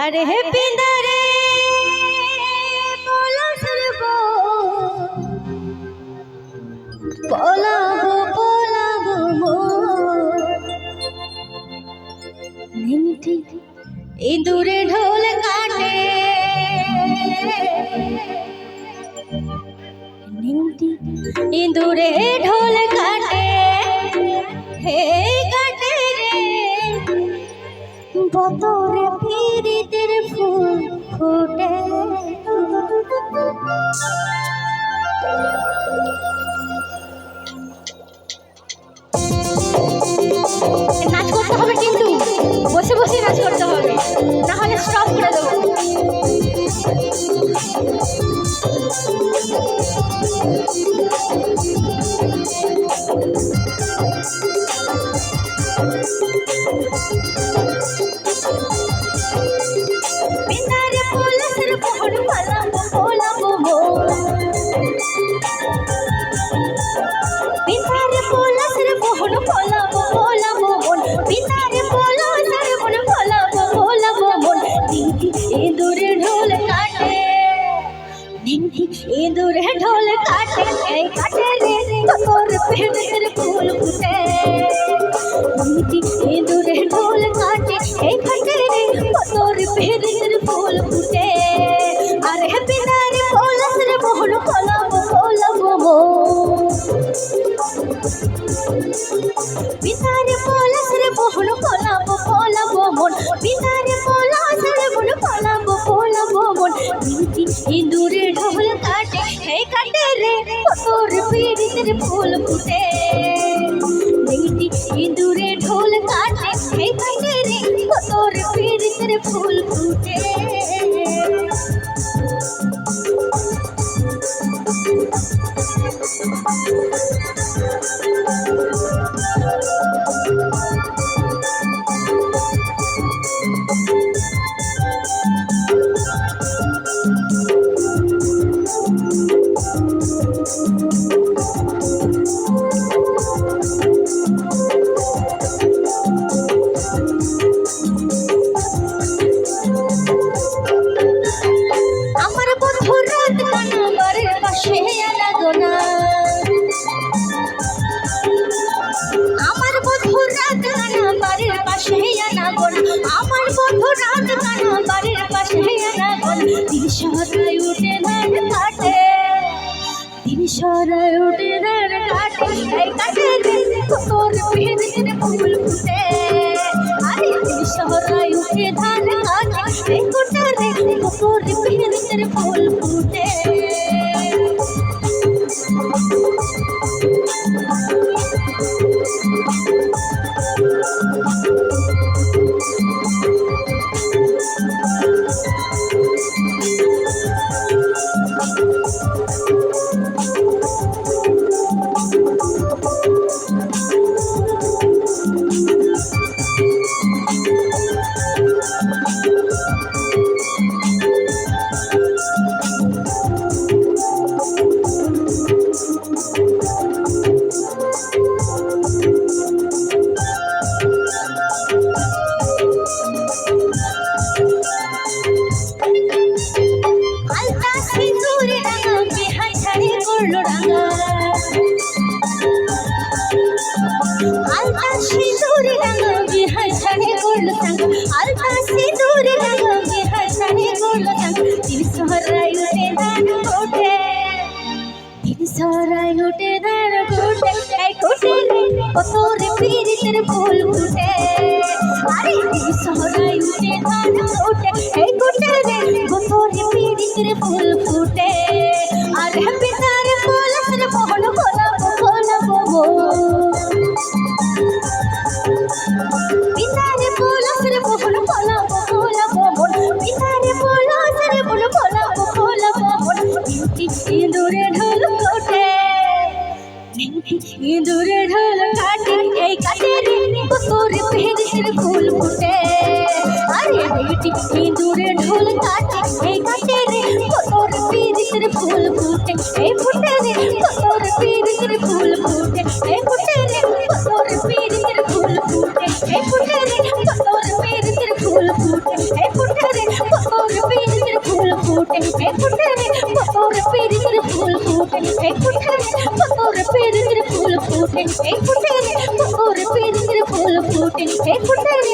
আরে পিন্দরে পলাশর গো পলাবো পলাবো মো। নিমটি ইঁদুরে ঢোল কাটে। ঢোল বতরে ফিরিতের ফুল ফোটে। নাচ করতে হবে কিন্তু। বসে বসে নাচ করতে হবে। না হলে স্টপ করে দেবো। বিন্দারে বিন্দারে পলাশের মোহন পালাবো, পলাবো মন। বিন্দারে পলাশের মোহন পালাবো, পলাবো মন। দিদি ইঁদুরে ঢোল কাটে। দিদি ইঁদুরে ঢোল কাটে। এই কাটে রে তোর পেটের ফুল ফুটে। দিদি ইঁদুরে ঢোল কাটে। এই কাটে রে তোর পেটের বিতারে পলাশরে মোহন পলাবো পলাবো মন বিতারে পলাশরে মোহন পলাবো পলাবো মন বিউটি ইঁদুরে ঢোল কাটে হে কাটে রে তোর পীড়িতের ফুল ফুটে। বিউটি ইঁদুরে ঢোল কাটে হে কাটে রে তোর পীড়িতের ফুল ফুটে। সরাই উঠে ধান কাটে। দিন সরাই উঠে ধান কাটে। কাটে তোর পিড়ির ফুল ফুটে। আরে দিন সরাই উঠে ধান কাটে। কোটে তোর পিড়ির ফুল ফুটে। রে কতর পীড়িতের ফুল ফুটে? আরে সরাই উঠে ধান ফুটে এই ফুটে রে কতর পীড়িতের ফুল ফুটে? এ ফুটে রে তোর পীড়িতের ফুল ফুটে এ ফুটে রে তোর পীড়িতের ফুল ফুটে এ ফুটে রে তোর পীড়িতের ফুল ফুটে এ ফুটে রে তোর পীড়িতের ফুল ফুটে এ ফুটে রে তোর পীড়িতের ফুল ফুটে এ ফুটে রে তোর পীড়িতের ফুল ফুটে এ ফুটে রে তোর পীড়িতের ফুল ফুটে এ ফুটে রে